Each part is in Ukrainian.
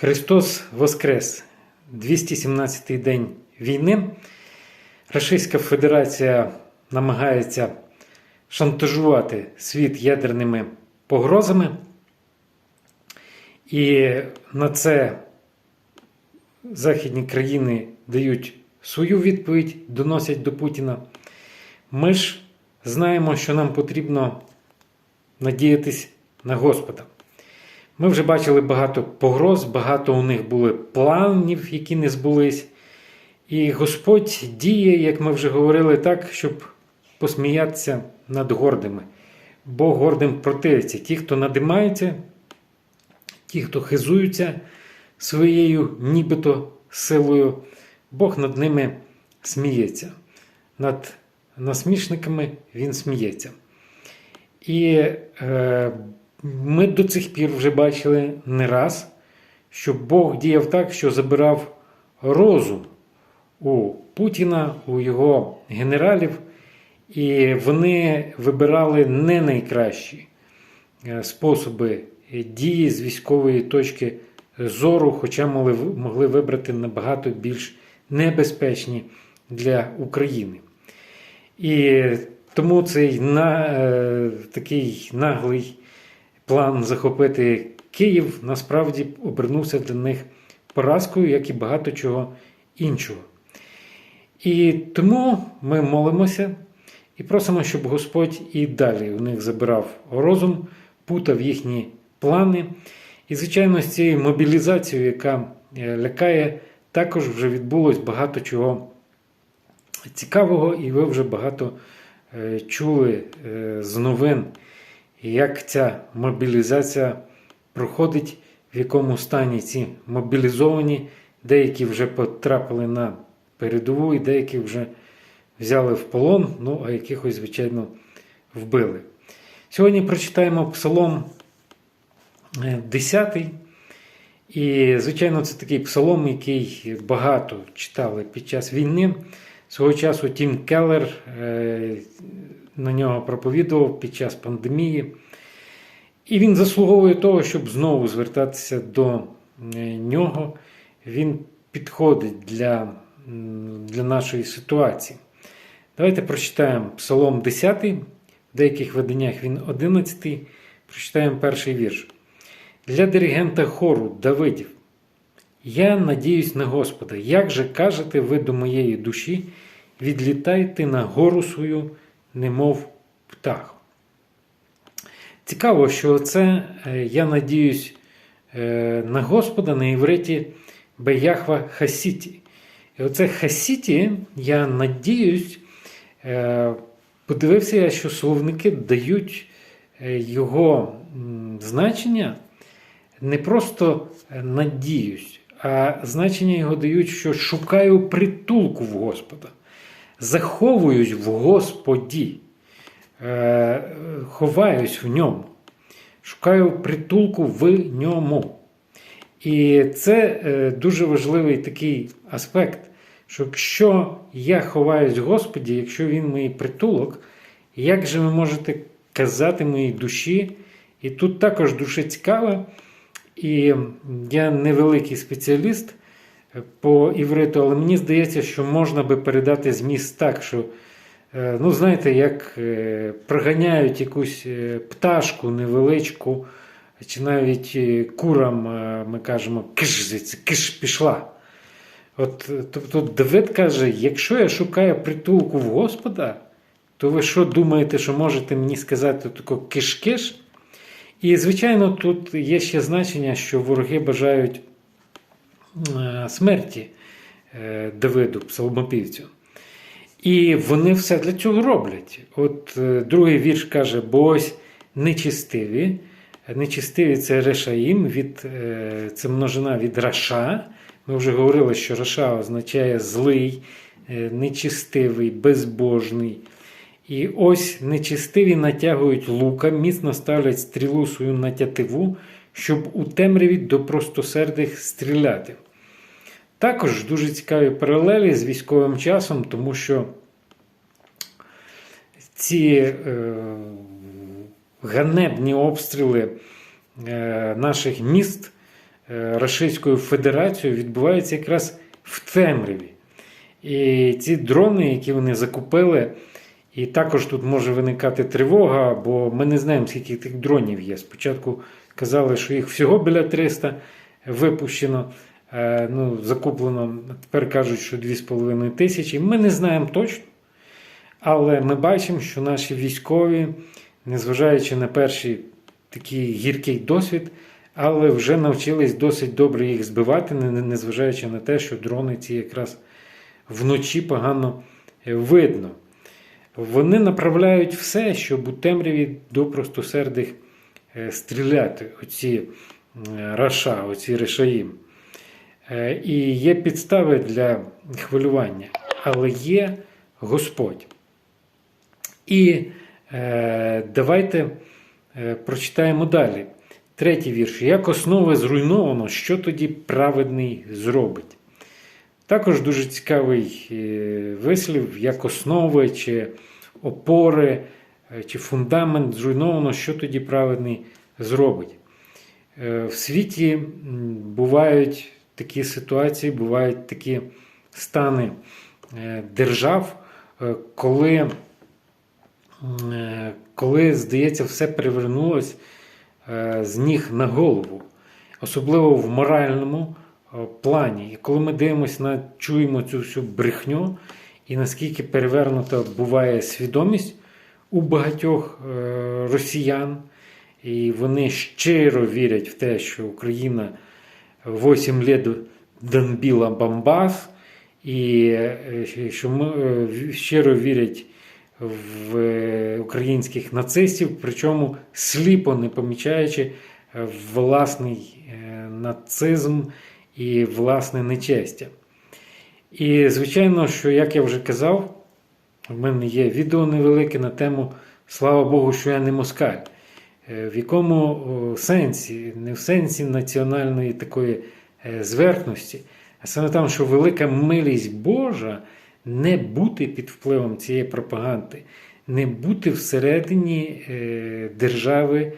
Христос Воскрес! 217-й день війни. Російська Федерація намагається шантажувати світ ядерними погрозами. І на це західні країни дають свою відповідь, доносять до Путіна. Ми ж знаємо, що нам потрібно надіятись на Господа. Ми вже бачили багато погроз, багато у них були планів, які не збулись. І Господь діє, як ми вже говорили, так, щоб посміятися над гордими. Бо гордим противиться. Ті, хто надимається, ті, хто хизуються своєю нібито силою, Бог над ними сміється. Над насмішниками він сміється. І е, ми до цих пір вже бачили не раз, що Бог діяв так, що забирав розум у Путіна, у його генералів, і вони вибирали не найкращі е, способи дії з військової точки зору, хоча могли, вибрати набагато більш небезпечні для України. І тому цей на, е, такий наглий план захопити Київ насправді обернувся для них поразкою, як і багато чого іншого. І тому ми молимося і просимо, щоб Господь і далі у них забирав розум, путав їхні плани. І, звичайно, з цією мобілізацією, яка е, лякає, також вже відбулось багато чого цікавого, і ви вже багато е, чули е, з новин, як ця мобілізація проходить, в якому стані ці мобілізовані, деякі вже потрапили на передову, і деякі вже взяли в полон, ну а якихось, звичайно, вбили. Сьогодні прочитаємо Псалом 10. І, звичайно, це такий псалом, який багато читали під час війни. Свого часу Тім Келлер е, на нього проповідував під час пандемії. І він заслуговує того, щоб знову звертатися до е, нього. Він підходить для, для нашої ситуації. Давайте прочитаємо Псалом 10, в деяких виданнях він 11. Прочитаємо перший вірш. Для диригента хору Давидів. Я надіюсь на Господа. Як же кажете ви до моєї душі, відлітайте на гору свою, немов птах. Цікаво, що це я надіюсь е, на Господа на івриті Беяхва Хасіті. І оце Хасіті, я надіюсь, е, подивився я, що словники дають е, його значення не просто надіюсь, а значення його дають, що шукаю притулку в Господа, заховуюсь в Господі, ховаюсь в ньому, шукаю притулку в ньому. І це дуже важливий такий аспект, що якщо я ховаюсь в Господі, якщо Він мій притулок, як же ви можете казати моїй душі? І тут також дуже цікаво, і я невеликий спеціаліст по івриту, але мені здається, що можна би передати зміст так, що, ну, знаєте, як проганяють якусь пташку невеличку, чи навіть курам ми кажемо, киш киш пішла. От, Тобто Давид каже: якщо я шукаю притулку в Господа, то ви що думаєте, що можете мені сказати тако киш-киш? І, звичайно, тут є ще значення, що вороги бажають смерті Давиду, псалмопівцю. І вони все для цього роблять. От другий вірш каже: бо ось нечистиві. Нечистиві це решаїм, від, це множина від раша. Ми вже говорили, що раша означає злий, нечистивий, безбожний. І ось нечистиві натягують лука, міцно ставлять стрілу свою на тятиву, щоб у темряві до простосердих стріляти. Також дуже цікаві паралелі з військовим часом, тому що ці е, ганебні обстріли е, наших міст е, Російською Федерацією відбувається якраз в темряві. І ці дрони, які вони закупили, і також тут може виникати тривога, бо ми не знаємо, скільки тих дронів є. Спочатку казали, що їх всього біля 300 випущено, е, ну, закуплено. Тепер кажуть, що 2,5 тисячі. Ми не знаємо точно. Але ми бачимо, що наші військові, незважаючи на перший такий гіркий досвід, але вже навчились досить добре їх збивати, не- не- незважаючи на те, що дрони ці якраз вночі погано е, видно. Вони направляють все, щоб у темряві до простосердих е, стріляти, оці е, раша, оці решаїм. Е, І є підстави для хвилювання, але є Господь. І давайте прочитаємо далі. Третій вірш. Як основи зруйновано, що тоді праведний зробить? Також дуже цікавий вислів, як основи чи опори, е, чи фундамент зруйновано, що тоді праведний зробить. Е, В світі бувають такі ситуації, бувають такі стани е, держав, коли, коли здається, все перевернулось е, з ніг на голову, особливо в моральному плані. І коли ми дивимося на чуємо цю всю брехню, і наскільки перевернута буває свідомість у багатьох е, росіян, і вони щиро вірять в те, що Україна 8 лет донбила Бомбас, і е, що е, щиро вірять в українських нацистів, причому сліпо не помічаючи власний нацизм і власне нечестя. І звичайно, що, як я вже казав, в мене є відео невелике на тему Слава Богу, що я не москаль. Е, В якому сенсі, не в сенсі національної такої е, зверхності, а саме там, що велика милість Божа не бути під впливом цієї пропаганди, не бути всередині е, держави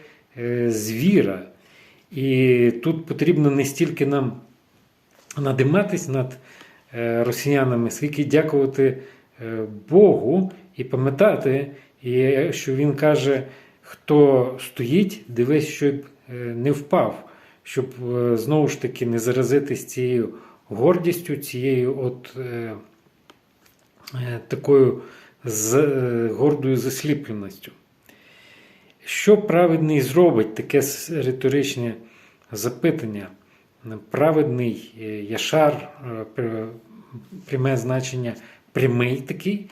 звіра. І тут потрібно не стільки нам надиматись над росіянами, скільки дякувати е, Богу і пам'ятати, що він каже, хто стоїть, дивись, щоб е, не впав, щоб е, знову ж таки не заразитись цією гордістю, цією от е, е, такою з, е, гордою засліпленістю. Що праведний зробить таке риторичне запитання? Праведний е, яшар, е, пряме значення прямий такий,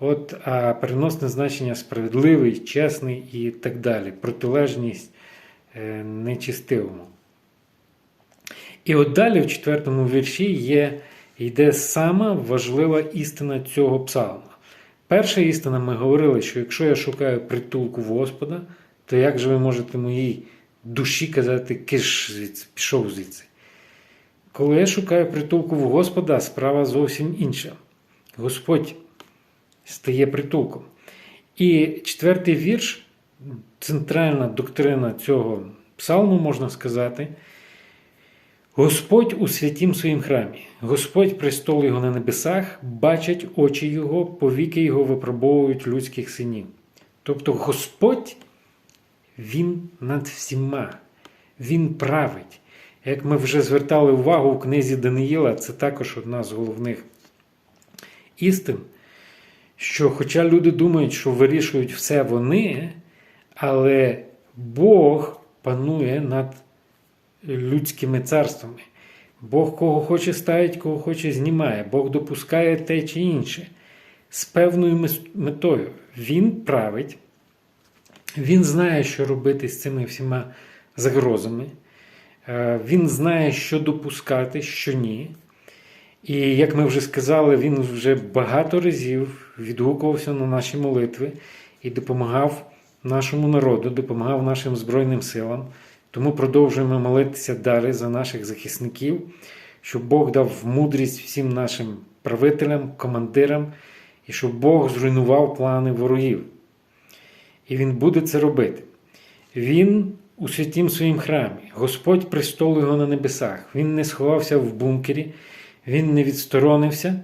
от, а переносне значення справедливий, чесний і так далі. Протилежність е, нечистивому. І от далі в четвертому вірші є, йде сама важлива істина цього псалма. Перша істина, ми говорили, що якщо я шукаю притулку Господа, то як же ви можете моїй душі казати, киш звідси, пішов звідси? Коли я шукаю притулку в Господа, справа зовсім інша. Господь стає притулком. І четвертий вірш, центральна доктрина цього псалму, можна сказати. Господь у святім своїм храмі, Господь престол його на небесах, бачать очі Його, повіки Його випробовують людських синів. Тобто Господь, Він над всіма, Він править. Як ми вже звертали увагу в книзі Даниїла, це також одна з головних істин, що хоча люди думають, що вирішують все вони, але Бог панує над людськими царствами. Бог кого хоче ставить, кого хоче знімає. Бог допускає те чи інше з певною метою. Він править, він знає, що робити з цими всіма загрозами. Е, Він знає, що допускати, що ні. І як ми вже сказали, він вже багато разів відгукувався на наші молитви і допомагав нашому народу, допомагав нашим Збройним силам. Тому продовжуємо молитися далі за наших захисників, щоб Бог дав мудрість всім нашим правителям, командирам, і щоб Бог зруйнував плани ворогів. І Він буде це робити. Він у святім своїм храмі. Господь престол його на небесах. Він не сховався в бункері, він не відсторонився,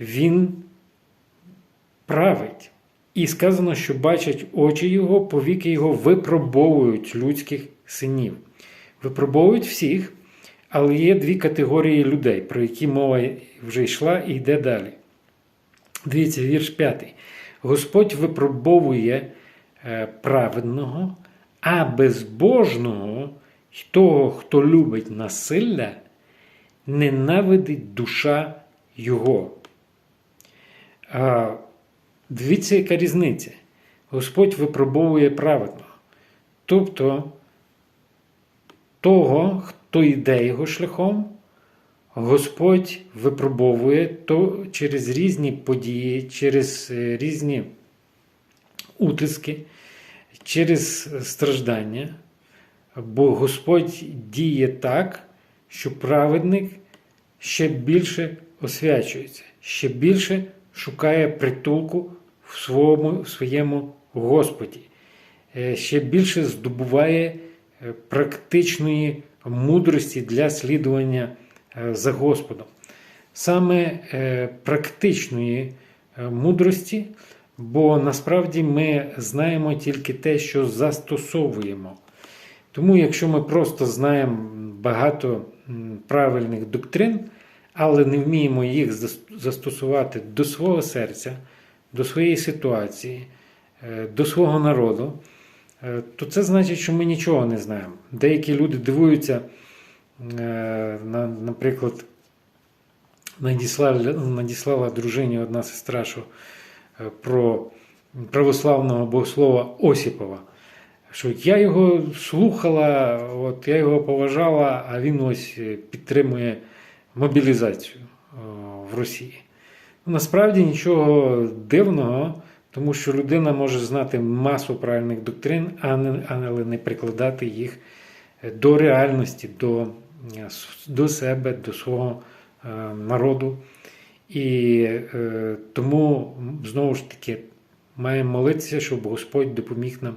він править. І сказано, що бачать очі його, повіки його випробовують людських синів. Випробовують всіх, але є дві категорії людей, про які мова вже йшла і йде далі. Дивіться, вірш 5. Господь випробовує е, праведного, а безбожного й того, хто любить насилля, ненавидить душа його. А, Дивіться, яка різниця. Господь випробовує праведного. Тобто того, хто йде його шляхом, Господь випробовує то через різні події, через е, різні утиски, через страждання. Бо Господь діє так, що праведник ще більше освячується, ще більше шукає притулку в своєму, в своєму Господі, е, ще більше здобуває е, практичної мудрості для слідування е, за Господом. Саме практичної мудрості, бо насправді ми знаємо тільки те, що застосовуємо. Тому, якщо ми просто знаємо багато правильних доктрин, але не вміємо їх застосувати до свого серця, до своєї ситуації, е, до свого народу, е, то це значить, що ми нічого не знаємо. Деякі люди дивуються, е, наприклад, надіслала, дружині одна сестра, що про православного богослова Осіпова. Що я його слухала, от я його поважала, а він ось е, підтримує мобілізацію в Росії. Ну, Насправді нічого дивного, тому що людина може знати масу правильних доктрин, але не прикладати їх е, до реальності, до, е, до себе, до свого е, народу. І е, тому знову ж таки маємо молитися, щоб Господь допоміг нам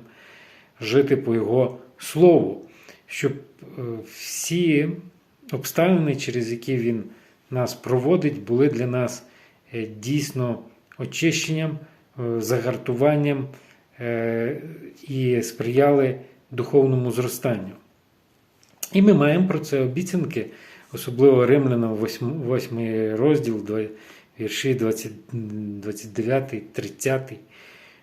жити по Його слову, щоб е, всі обставини, через які Він нас проводить, були для нас е, дійсно очищенням, е, загартуванням е, і сприяли духовному зростанню. І ми маємо про це обіцянки, особливо Римлянам 8, 8 розділ, вірші 20, 29, 30,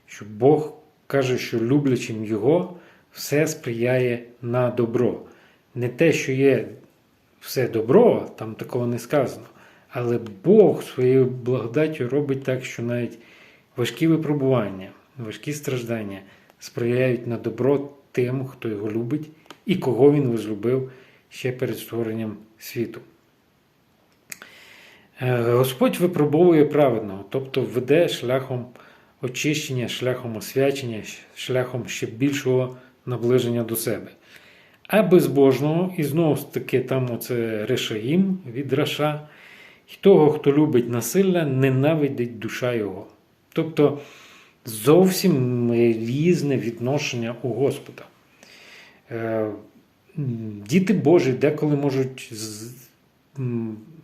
що Бог каже, що люблячим Його все сприяє на добро. Не те, що є все добро, там такого не сказано, але Бог своєю благодаттю робить так, що навіть важкі випробування, важкі страждання сприяють на добро тим, хто його любить і кого він возлюбив ще перед створенням світу. Е, Господь випробовує праведного, тобто веде шляхом очищення, шляхом освячення, шляхом ще більшого наближення до себе. А безбожного, і знову ж таки, там оце решаїм від Раша, і того, хто любить насилля, ненавидить душа його. Тобто зовсім різне відношення у Господа. Діти Божі деколи можуть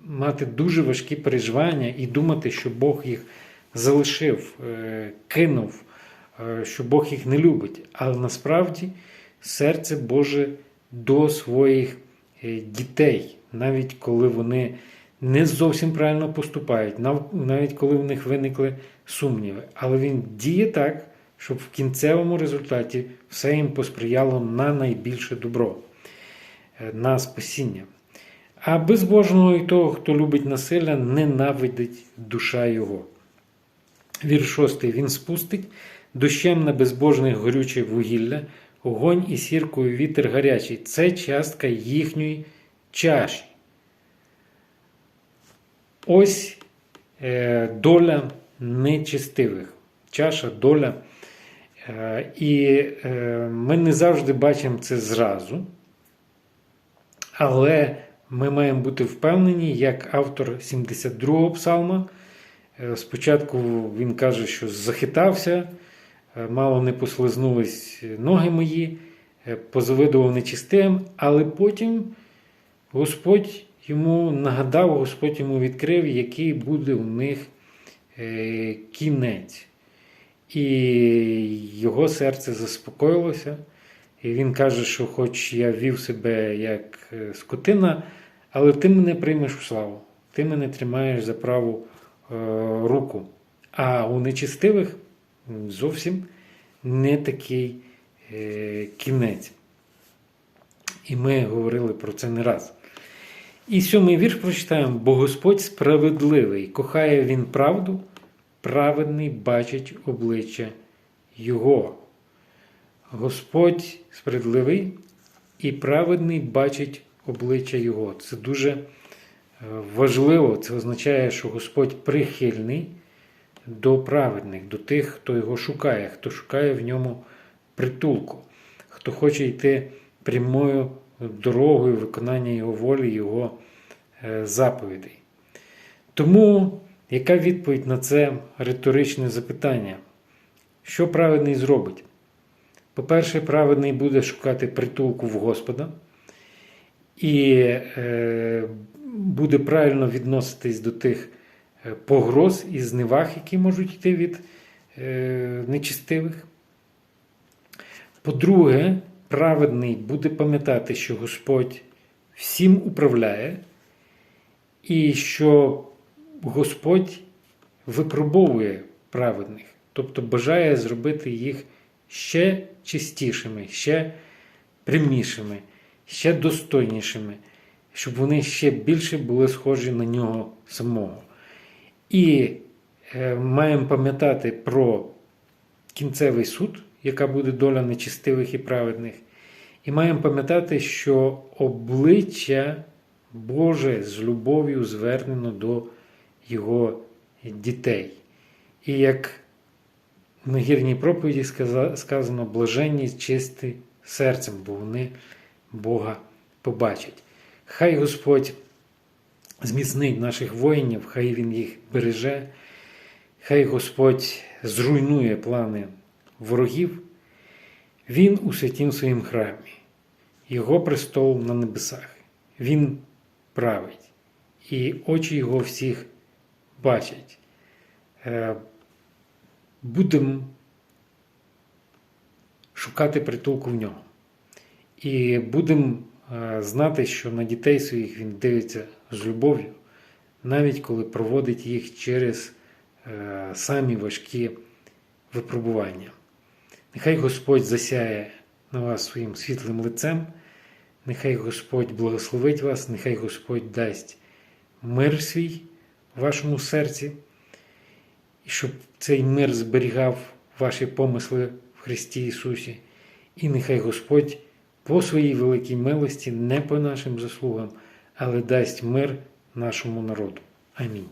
мати дуже важкі переживання і думати, що Бог їх залишив, е, кинув, е, що Бог їх не любить. Але насправді серце Боже до своїх е, дітей, навіть коли вони не зовсім правильно поступають, навіть коли в них виникли сумніви. Але він діє так, щоб в кінцевому результаті все їм посприяло на найбільше добро, на спасіння. А безбожного і того, хто любить насилля, ненавидить душа його. Вірш 6. Він спустить дощем на безбожних горюче вугілля, огонь і сіркою вітер гарячий. Це частка їхньої чаші. Ось е, доля нечистивих. Чаша, доля. Е, і е, ми не завжди бачимо це зразу. Але ми маємо бути впевнені, як автор 72-го псалма. Е, Спочатку він каже, що захитався, е, мало не послизнулись ноги мої, е, позавидував нечистим, але потім Господь йому нагадав, Господь йому відкрив, який буде у них кінець. І його серце заспокоїлося. І він каже, що хоч я вів себе як е, скотина, але ти мене приймеш у славу, ти мене тримаєш за праву е, руку. А у нечистивих зовсім не такий е, кінець. І ми говорили про це не раз. І сьомий вірш прочитаємо: бо Господь справедливий, кохає він правду, праведний бачить обличчя Його. Господь справедливий і праведний бачить обличчя Його. Це дуже е, важливо. Це означає, що Господь прихильний до праведних, до тих, хто його шукає, хто шукає в ньому притулку, хто хоче йти прямою дорогою виконання Його волі, Його е, заповідей. Тому яка відповідь на це риторичне запитання? Що праведний зробить? По-перше, праведний буде шукати притулку в Господа і е, буде правильно відноситись до тих е, погроз і зневаг, які можуть йти від е, нечистивих. По-друге, праведний буде пам'ятати, що Господь всім управляє, і що Господь випробовує праведних, тобто бажає зробити їх ще чистішими, ще прямішими, ще достойнішими, щоб вони ще більше були схожі на нього самого. І е, маємо пам'ятати про кінцевий суд, яка буде доля нечистивих і праведних. І маємо пам'ятати, що обличчя Боже з любов'ю звернено до Його дітей. І як в нагірній проповіді сказано блаженні чисті серцем, бо вони Бога побачать. Хай Господь зміцнить наших воїнів, хай Він їх береже, хай Господь зруйнує плани ворогів. Він у святім своїм храмі, Його престол на небесах. Він править, і очі Його всіх бачать. Будемо шукати притулку в нього. І будемо е, знати, що на дітей своїх він дивиться з любов'ю, навіть коли проводить їх через е, самі важкі випробування. Нехай Господь засяє на вас своїм світлим лицем, нехай Господь благословить вас, нехай Господь дасть мир свій в вашому серці, щоб цей мир зберігав ваші помисли в Христі Ісусі. І нехай Господь по своїй великій милості, не по нашим заслугам, але дасть мир нашому народу. Амінь.